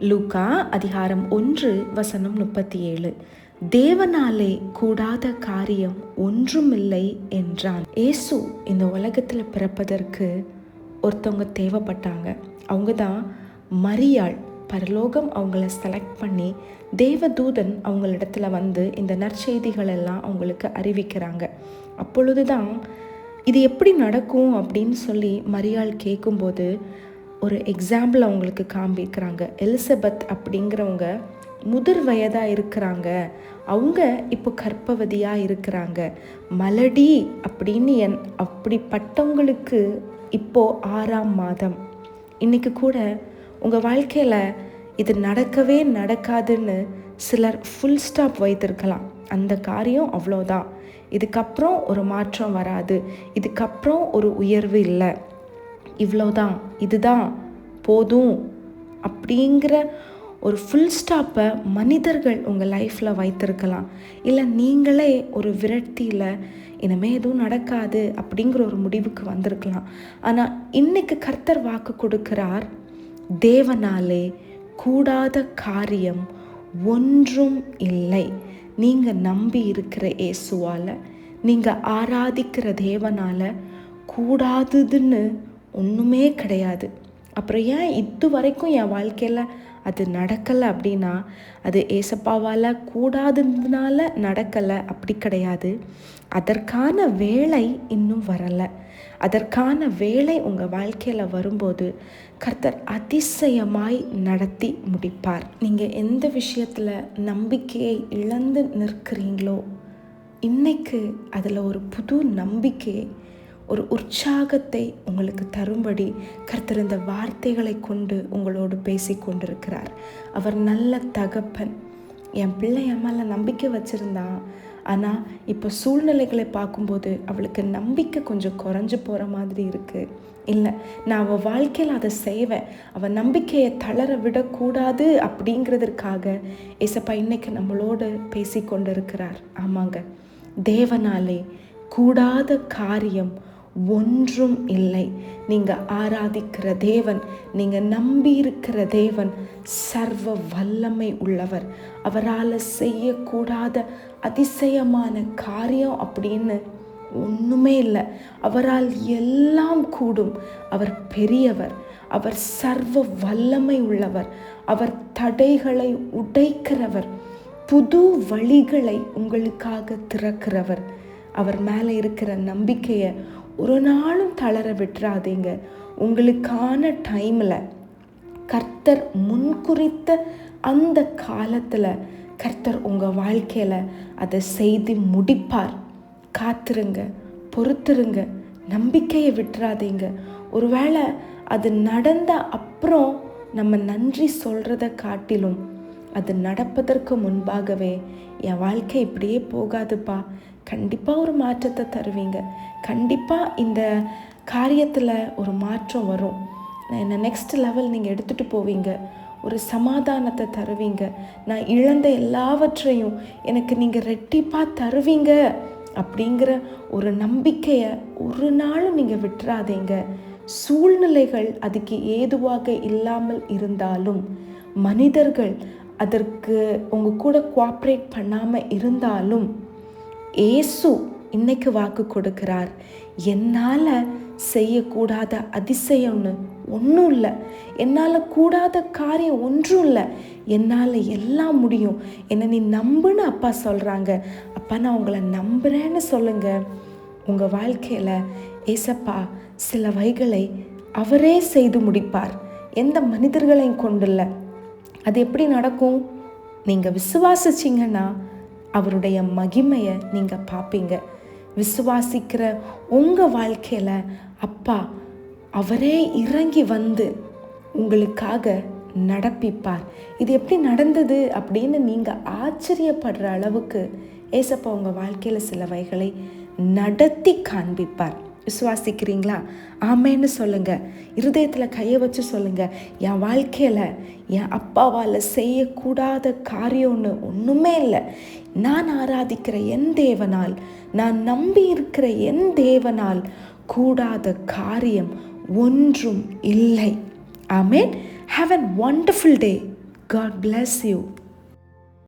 Luca அதிகாரம் ஒன்று வசனம் முப்பத்தி ஏழு. தேவனாலே கூடாத காரியம் ஒன்றுமில்லை என்றான். ஏசு இந்த உலகத்தில் பிறப்பதற்கு ஒருத்தவங்க தேவைப்பட்டாங்க. அவங்க தான் மரியாள். பரலோகம் அவங்கள செலக்ட் பண்ணி தேவதூதன் அவங்களிடத்துல வந்து இந்த நற்செய்திகள் எல்லாம் அவங்களுக்கு அறிவிக்கிறாங்க. அப்பொழுது தான் இது எப்படி நடக்கும் அப்படின்னு சொல்லி மரியாள் கேட்கும்போது ஒரு எக்ஸாம்பிள் அவங்களுக்கு காண்பிக்கிறாங்க எலிசபெத் அப்படிங்கிறவங்க முதிர் வயதாக இருக்கிறாங்க. அவங்க இப்போ கற்பவதியாக இருக்கிறாங்க. மலடி அப்படின்னு என் அப்படிப்பட்டவங்களுக்கு இப்போ ஆறாம் மாதம். இன்னைக்கு கூட உங்கள் வாழ்க்கையில் இது நடக்கவே நடக்காதுன்னு சிலர் ஃபுல் ஸ்டாப் வைத்திருக்கலாம். அந்த காரியம் அவ்வளோதான் இதுக்கப்புறம் ஒரு மாற்றம் வராது. இதுக்கப்புறம் ஒரு உயர்வு இல்லை. இவ்வளோதான் இதுதான் போதும் அப்படிங்கிற ஒரு ஃபுல் ஸ்டாப்பை மனிதர்கள் உங்கள் லைஃப்பில் வைத்திருக்கலாம். இல்லை நீங்களே ஒரு விரக்தியில் இனிமேல் எதுவும் நடக்காது அப்படிங்கிற ஒரு முடிவுக்கு வந்திருக்கலாம். ஆனால் இன்னைக்கு கர்த்தர் வாக்கு கொடுக்கிறார் தேவனாலே கூடாத காரியம் ஒன்றும் இல்லை. நீங்கள் நம்பி இருக்கிற இயேசுவால் நீங்கள் ஆராதிக்கிற தேவனால் கூடாதுன்னு ஒன்றுமே கிடையாது. அப்புறம் ஏன் இது வரைக்கும் என் வாழ்க்கையில் அது நடக்கலை அப்படின்னா அது ஏசப்பாவால் கூடாதுனால நடக்கலை அப்படி கிடையாது. அதற்கான வேலை இன்னும் வரலை. அதற்கான வேலை உங்கள் வாழ்க்கையில் வரும்போது கர்த்தர் அதிசயமாய் நடத்தி முடிப்பார். நீங்கள் எந்த விஷயத்தில் நம்பிக்கையை இழந்து நிற்கிறீங்களோ இன்னைக்கு அதில் ஒரு புது நம்பிக்கையை ஒரு உற்சாகத்தை உங்களுக்கு தரும்படி கர்த்தர் இந்த வார்த்தைகளை கொண்டு உங்களோடு பேசி கொண்டிருக்கிறார். அவர் நல்ல தகப்பன். என் பிள்ளை என் மேலே நம்பிக்கை வச்சுருந்தான் ஆனால் இப்போ சூழ்நிலைகளை பார்க்கும்போது அவளுக்கு நம்பிக்கை கொஞ்சம் குறைஞ்சு போகிற மாதிரி இருக்குது இல்லை நான் அவள் வாழ்க்கையில் அதை செய்வேன். அவள் நம்பிக்கையை தளர விடக்கூடாது அப்படிங்கிறதுக்காக இசப்பா இன்னைக்கு நம்மளோடு பேசி கொண்டிருக்கிறார். ஆமாங்க. தேவனாலே கூடாத காரியம் ஒன்றும் இல்லை. நீங்கள் ஆராதிக்கிற தேவன் நீங்கள் நம்பி இருக்கிற தேவன் சர்வ வல்லமை உள்ளவர். அவரால் செய்யக்கூடாத அதிசயமான காரியம் அப்படின்னு ஒன்றுமே இல்லை. அவரால் எல்லாம் கூடும். அவர் பெரியவர் அவர் சர்வ வல்லமை உள்ளவர். அவர் தடைகளை உடைக்கிறவர். புது வழிகளை உங்களுக்காக திறக்கிறவர். அவர் மேலே இருக்கிற நம்பிக்கையை ஒரு நாளும் தளர விட்டுறாதீங்க. உங்களுக்கான டைமில் கர்த்தர் முன்குறித்த அந்த காலத்தில் கர்த்தர் உங்கள் வாழ்க்கையில் அதை செய்து முடிப்பார். காத்துருங்க பொறுத்துருங்க நம்பிக்கையை விட்டுறாதீங்க. ஒருவேளை அது நடந்த அப்புறம் நம்ம நன்றி சொல்கிறத காட்டிலும் அது நடப்பதற்கு முன்பாகவே என் வாழ்க்கை இப்படியே போகாதுப்பா. கண்டிப்பாக ஒரு மாற்றத்தை தருவீங்க. கண்டிப்பாக இந்த காரியத்தில் ஒரு மாற்றம் வரும். நான் என்னை நெக்ஸ்ட் லெவல் நீங்கள் எடுத்துகிட்டு போவீங்க. ஒரு சமாதானத்தை தருவீங்க. நான் இழந்த எல்லாவற்றையும் எனக்கு நீங்கள் ரெட்டிப்பாக தருவீங்க. அப்படிங்கிற ஒரு நம்பிக்கையை ஒரு நாளும் நீங்கள் விட்டுறாதீங்க. சூழ்நிலைகள் அதுக்கு ஏதுவாக இல்லாமல் இருந்தாலும் மனிதர்கள் அதற்கு உங்கள் கூட கோஆப்ரேட் பண்ணாமல் இருந்தாலும் ஏசு இன்னைக்கு வாக்கு கொடுக்கிறார். என்னால் செய்யக்கூடாத அதிசயம்னு ஒன்றும் இல்லை. என்னால் கூடாத காரியம் ஒன்றும் இல்லை. என்னால் எல்லாம் முடியும். என்னை நீ நம்புன்னு அப்பா சொல்கிறாங்க அப்பா நான் உங்களை நம்புகிறேன்னு சொல்லுங்கள் உங்கள் வாழ்க்கையில் ஏசப்பா சில வைகளை அவரே செய்து முடிப்பார். எந்த மனிதர்களையும் கொண்டுள்ள அது எப்படி நடக்கும்? நீங்கள் விசுவாசிச்சிங்கன்னா அவருடைய மகிமையை நீங்கள் பார்ப்பீங்க விசுவாசிக்கிற உங்கள் வாழ்க்கையில் அப்பா அவரே இறங்கி வந்து உங்களுக்காக நடப்பிப்பார். இது எப்படி நடந்தது அப்படின்னு நீங்கள் ஆச்சரியப்படுற அளவுக்கு ஏசப்பா உங்கள் வாழ்க்கையில் சிலவைகளை நடத்தி காண்பிப்பார். விசுவாசிக்கிறீங்களா? ஆமேன்னு சொல்லுங்க. இருதயத்தில் கையை வச்சு சொல்லுங்க. என் வாழ்க்கையில் என் அப்பாவால் செய்யக்கூடாத காரியம்னு ஒன்றுமே இல்லை. நான் ஆராதிக்கிற என் தேவனால் நான் நம்பி இருக்கிற என் தேவனால் கூடாத காரியம் ஒன்றும் இல்லை. Amen. Have an wonderful day God bless you